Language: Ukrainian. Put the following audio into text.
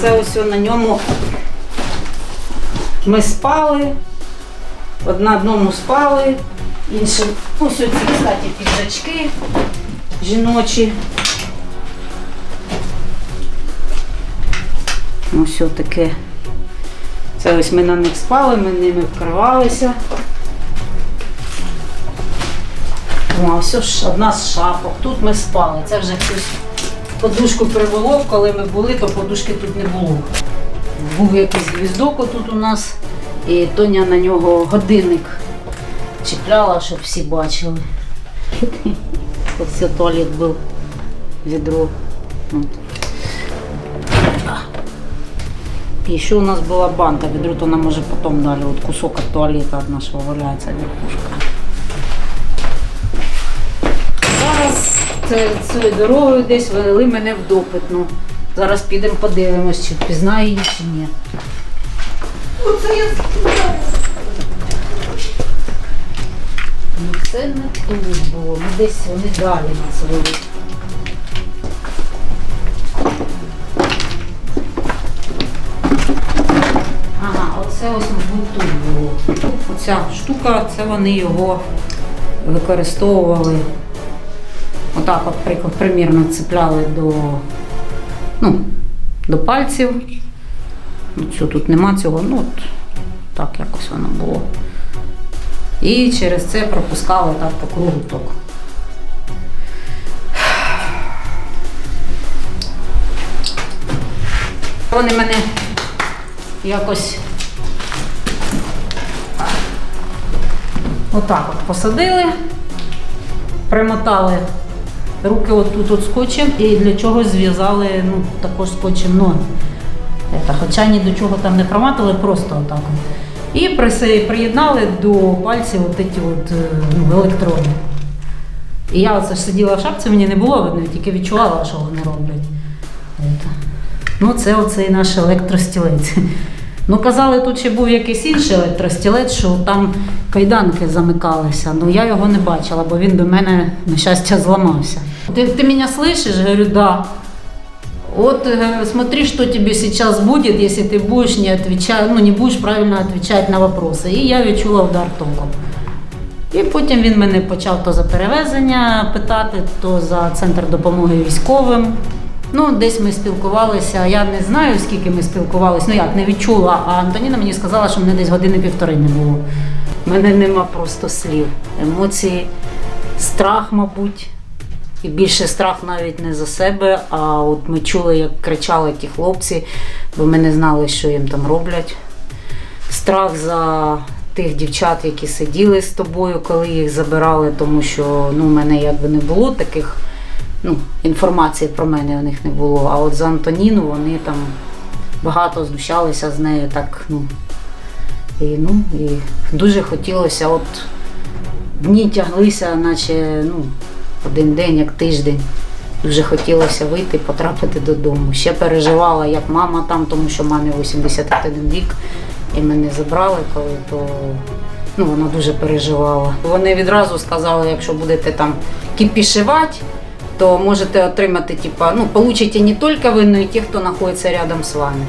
це ось на ньому ми спали. Одна одному спали, іншим. Ось ці, кстати, піджачки жіночі. Ось таке. Це ось ми на них спали, ми ними вкривалися. Ось одна з шапок. Тут ми спали. Це вже хтось подушку приволов, коли ми були, то подушки тут не було. Був якийсь гвіздок отут у нас, і Тоня на нього годинник чіпляла, щоб всі бачили. Ось туалет був відро. От. И еще у нас была банка, ведро то нам уже потом дали, вот кусок от туалета от нашего валяется верхушка. Зараз це, цією дорогою десь вели мене в допитну. Зараз підемо подивимось, чи впізнає її, чи ні. Оце я Ну це не тут було, ну десь вони далі нас вели. Ага, оце ось тут було. Оця штука, це вони його використовували. Отак от при- примірно цепляли до, ну, до пальців. Цього тут нема цього, ну от так якось воно було. І через це пропускали так по кругу ток. Вони мене якось отак от посадили, примотали руки отут от скотчем і для чогось зв'язали ну, також скотчем ноги. Ета, Хоча ні до чого там не проматили, просто отак. І приєднали до пальців от ці от, е, ну, електроди. І я оце ж сиділа в шапці, мені не було видно, тільки відчувала, що вони роблять. Ну, це оцей наш електростілець. Ну, казали, тут ще був якийсь інший електростілець, що там кайданки замикалися. Ну я його не бачила, бо він до мене, на щастя, зламався. Ти, ти мене слышиш? Я говорю, да. Вот э, смотри, что тебе сейчас будет, если ты будешь не отвечать, ну не будеш правильно отвечать на вопросы. І я відчула удар током. І потім він мене почав то за перевезення питати, то за центр допомоги військовим. Ну, десь ми спілкувалися. Я не знаю, скільки ми спілкувалися. Ну як не відчула. А Антоніна мені сказала, що мене десь години півтори не було. У мене нема просто слів. Емоції, страх, мабуть. І більше страх навіть не за себе, а от ми чули, як кричали ті хлопці, бо ми не знали, що їм там роблять. Страх за тих дівчат, які сиділи з тобою, коли їх забирали, тому що ну, в мене якби не було таких ну, інформації про мене у них не було. А от за Антоніну вони там багато знущалися з нею, так, ну. І, ну, і дуже хотілося, от дні тяглися, наче ну, один день, як тиждень. Дуже хотілося вийти, потрапити додому. Ще переживала, як мама там, тому що мамі 81 рік, і мене забрали, коли то ну, вона дуже переживала. Вони відразу сказали, якщо будете там кіпішувати, то можете отримати, типа, ну, получите не тільки ви, но й ті, хто знаходиться рядом з вами.